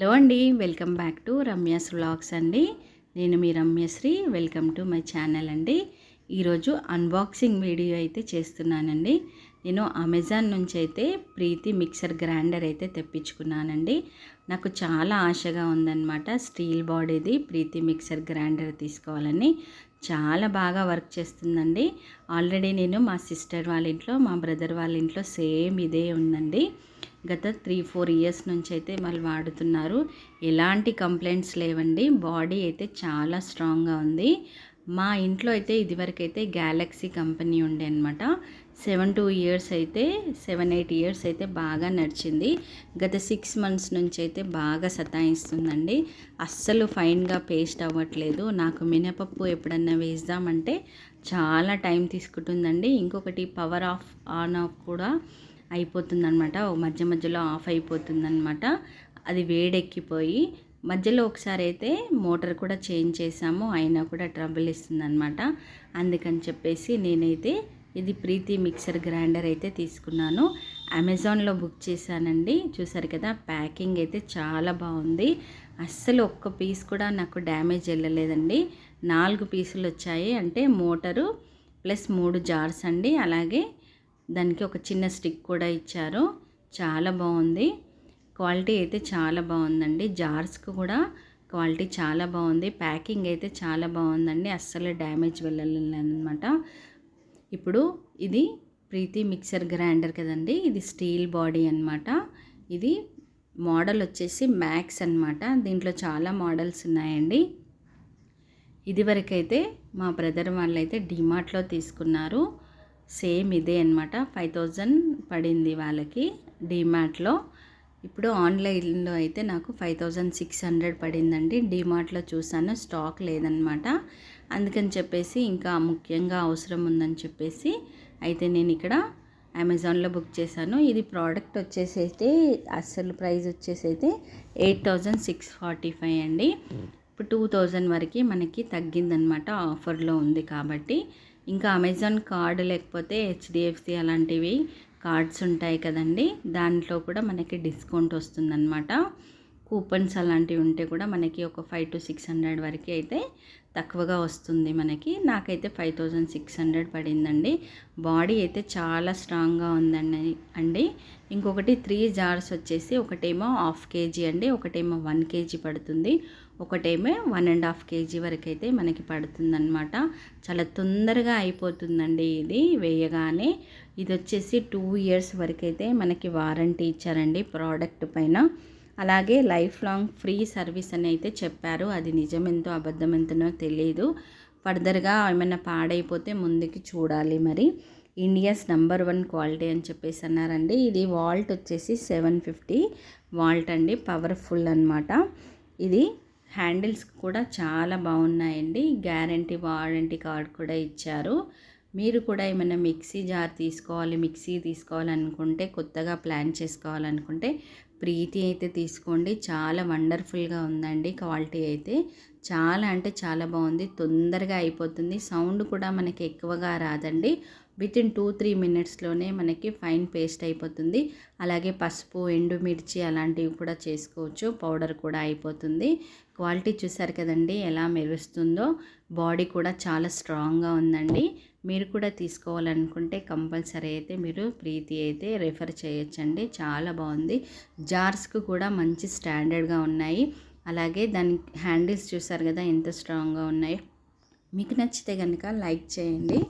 Hello అండి welcome back to Ramya's vlogs అండి. నేను మీ Ramyasri welcome to my channel అండి. ఈరోజు అన్బాక్సింగ్ వీడియో అయితే చేస్తున్నానండి. నేను అమెజాన్ నుంచి అయితే ప్రీతి మిక్సర్ గ్రైండర్ అయితే తెప్పించుకున్నానండి. నాకు చాలా ఆశగా ఉందన్నమాట స్టీల్ బాడీది ప్రీతి మిక్సర్ గ్రైండర్ తీసుకోవాలని. చాలా బాగా వర్క్ చేస్తుందండి. ఆల్రెడీ నేను మా సిస్టర్ వాళ్ళ ఇంట్లో మా బ్రదర్ వాళ్ళ ఇంట్లో సేమ్ ఇదే ఉందండి. గత త్రీ ఫోర్ ఇయర్స్ నుంచి అయితే వాళ్ళు వాడుతున్నారు. ఎలాంటి కంప్లైంట్స్ లేవండి. బాడీ అయితే చాలా స్ట్రాంగ్గా ఉంది. మా ఇంట్లో అయితే ఇదివరకైతే గ్యాలక్సీ కంపెనీ ఉండే అనమాట సెవెన్ టూ ఇయర్స్ అయితే సెవెన్ ఎయిట్ ఇయర్స్ అయితే బాగా నడిచింది. గత సిక్స్ మంత్స్ నుంచి అయితే బాగా సతాయిస్తుందండి. అస్సలు ఫైన్గా పేస్ట్ అవ్వట్లేదు. నాకు మినపప్పు ఎప్పుడన్నా వేద్దామంటే చాలా టైం తీసుకుంటుందండి. ఇంకొకటి పవర్ ఆఫ్ ఆన్ ఆఫ్ కూడా అయిపోతుందనమాట మధ్య మధ్యలో ఆఫ్ అయిపోతుందనమాట అది వేడెక్కిపోయి మధ్యలో ఒకసారి అయితే మోటార్ కూడా చేంజ్ చేసాము అయినా కూడా ట్రబుల్ ఇస్తుందనమాట అందుకని చెప్పేసి నేనైతే ఇది ప్రీతి మిక్సర్ గ్రైండర్ అయితే తీసుకున్నాను. అమెజాన్లో బుక్ చేశానండి. చూసారు కదా ప్యాకింగ్ అయితే చాలా బాగుంది. అస్సలు ఒక్క పీస్ కూడా నాకు డ్యామేజ్ వెళ్ళలేదండి. నాలుగు పీసులు వచ్చాయి. అంటే మోటరు ప్లస్ మూడు జార్స్ అండి. అలాగే దానికి ఒక చిన్న స్టిక్ కూడా ఇచ్చారు. చాలా బాగుంది. క్వాలిటీ అయితే చాలా బాగుందండి. జార్స్కి కూడా క్వాలిటీ చాలా బాగుంది. ప్యాకింగ్ అయితే చాలా బాగుందండి. అస్సలు డ్యామేజ్ వెళ్ళలేదన్నమాట. ఇప్పుడు ఇది ప్రీతి మిక్సర్ గ్రైండర్ కదండి. ఇది స్టీల్ బాడీ అనమాట ఇది మోడల్ వచ్చేసి మ్యాక్స్ అనమాట దీంట్లో చాలా మోడల్స్ ఉన్నాయండి. ఇదివరకైతే మా బ్రదర్ వాళ్ళు అయితే డిమార్ట్లో తీసుకున్నారు. సేమ్ ఇదే అనమాట ఫైవ్ థౌజండ్ పడింది వాళ్ళకి డీమార్ట్లో. ఇప్పుడు ఆన్లైన్లో అయితే నాకు ఫైవ్ థౌజండ్ సిక్స్ హండ్రెడ్ పడిందండి. డీమార్ట్లో చూసాను స్టాక్ లేదనమాట అందుకని చెప్పేసి ఇంకా ముఖ్యంగా అవసరం ఉందని చెప్పేసి అయితే నేను ఇక్కడ అమెజాన్లో బుక్ చేశాను. ఇది ప్రోడక్ట్ వచ్చేసి అయితే అసలు ప్రైస్ వచ్చేసి అయితే eight thousand six forty five అండి. ఇప్పుడు టూ థౌజండ్ వరకు మనకి తగ్గిందనమాట ఆఫర్లో ఉంది కాబట్టి. ఇంకా అమెజాన్ కార్డు లేకపోతే హెచ్డిఎఫ్సి అలాంటివి కార్డ్స్ ఉంటాయి కదండి. దాంట్లో కూడా మనకి డిస్కౌంట్ వస్తుందన్నమాట. కూపన్స్ అలాంటివి ఉంటే కూడా మనకి ఒక ఫైవ్ టు సిక్స్ హండ్రెడ్ వరకు అయితే తక్కువగా వస్తుంది మనకి. నాకైతే ఫైవ్ థౌజండ్ సిక్స్ హండ్రెడ్ పడిందండి. బాడీ అయితే చాలా స్ట్రాంగ్గా ఉందండి అండి. ఇంకొకటి త్రీ జార్స్ వచ్చేసి ఒకటేమో హాఫ్ కేజీ అండి ఒకటేమో వన్ కేజీ పడుతుంది. ఒకటేమో వన్ అండ్ హాఫ్ కేజీ వరకు అయితే మనకి పడుతుందన్నమాట. చాలా తొందరగా అయిపోతుందండి ఇది వేయగానే. ఇది వచ్చేసి టూ ఇయర్స్ వరకు అయితే మనకి వారంటీ ఇచ్చారండి ప్రోడక్ట్ పైన. అలాగే లైఫ్ లాంగ్ ఫ్రీ సర్వీస్ అని అయితే చెప్పారు. అది నిజమెంతో అబద్ధమెంతనో తెలియదు ఫర్దర్గా ఏమైనా పాడైపోతే ముందుకి చూడాలి మరి. ఇండియాస్ నెంబర్ వన్ క్వాలిటీ అని చెప్పేసి అన్నారండి. ఇది వాల్ట్ వచ్చేసి సెవెన్ ఫిఫ్టీ వాల్ట్ అండి. పవర్ఫుల్ అనమాట ఇది హ్యాండిల్స్ కూడా చాలా బాగున్నాయండి. గ్యారంటీ వారంటీ కార్డ్ కూడా ఇచ్చారు. మీరు కూడా ఏమైనా మిక్సీ జార్ తీసుకోవాలి మిక్సీ తీసుకోవాలనుకుంటే కొత్తగా ప్లాన్ చేసుకోవాలనుకుంటే ప్రీతి అయితే తీసుకోండి. చాలా వండర్ఫుల్గా ఉందండి క్వాలిటీ అయితే. చాలా అంటే చాలా బాగుంది. తొందరగా అయిపోతుంది. సౌండ్ కూడా మనకి ఎక్కువగా రాదండి. విత్ ఇన్ టూ త్రీ మినిట్స్లోనే మనకి ఫైన్ పేస్ట్ అయిపోతుంది. అలాగే పసుపు ఎండుమిర్చి అలాంటివి కూడా చేసుకోవచ్చు. పౌడర్ కూడా అయిపోతుంది. క్వాలిటీ చూసారు కదండి ఎలా మెరుస్తుందో. బాడీ కూడా చాలా స్ట్రాంగ్గా ఉందండి. మీరు కూడా తీసుకోవాలనుకుంటే కంపల్సరీ అయితే మీరు ప్రీతి అయితే రెఫర్ చేయొచ్చండి. చాలా బాగుంది. జార్స్కు కూడా మంచి స్టాండర్డ్గా ఉన్నాయి. అలాగే దాని హ్యాండిల్స్ చూసారు కదా ఎంత స్ట్రాంగ్గా ఉన్నాయో. మీకు నచ్చితే కనుక లైక్ చేయండి.